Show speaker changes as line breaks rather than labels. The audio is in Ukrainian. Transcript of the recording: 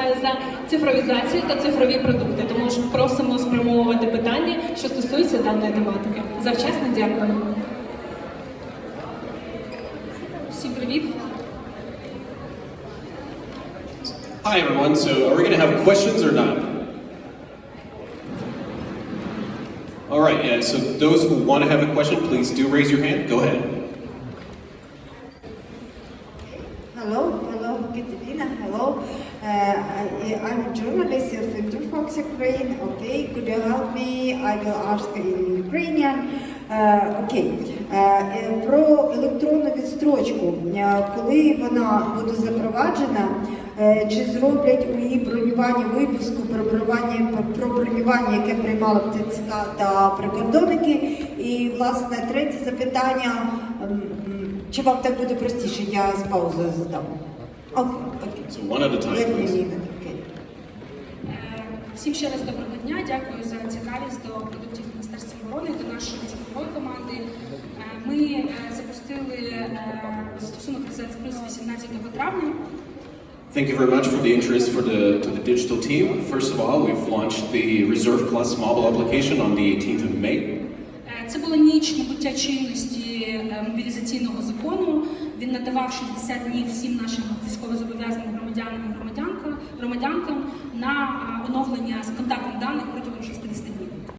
відповідає за цифровізацію та цифрові продукти. Тому ж просимо спрямовувати питання, що стосуються даної тематики. Завчасно дякую. Всім привіт.
Hi everyone, so are we going to have questions or not? All right, yeah, so those who want to have a question, please do raise your hand. Go ahead.
Hello, hello, Katerina, hello. Uh, I'm a journalist of Interfox Ukraine. Okay, could you help me? I will ask in Ukrainian. Uh, Окей, Е, про електронну відстрочку. Е, Коли вона буде запроваджена, е, чи зроблять у її бронюванні випуску про бронювання, про бронювання, яке приймали б ТЦК та прикордонники? І власне третє запитання. Чи вам так буде простіше? Я з паузою задам. Окей, окей.
Всім ще раз доброго дня. Дякую за цікавість до продуктів Міністерства оборони, до нашої цифрової команди. Е, Ми е, запустили е, застосунок Резерв Плюс 18 травня.
Thank you very much for the interest for the, to the digital team. First of all, we've launched the Reserve Plus mobile application on the 18th of May.
Це була ніч набуття чинності мобілізаційного закону. Він надавав 60 днів всім нашим військовозобов'язаним громадянам громадянкам, на е, оновлення контактних даних протягом 60 днів.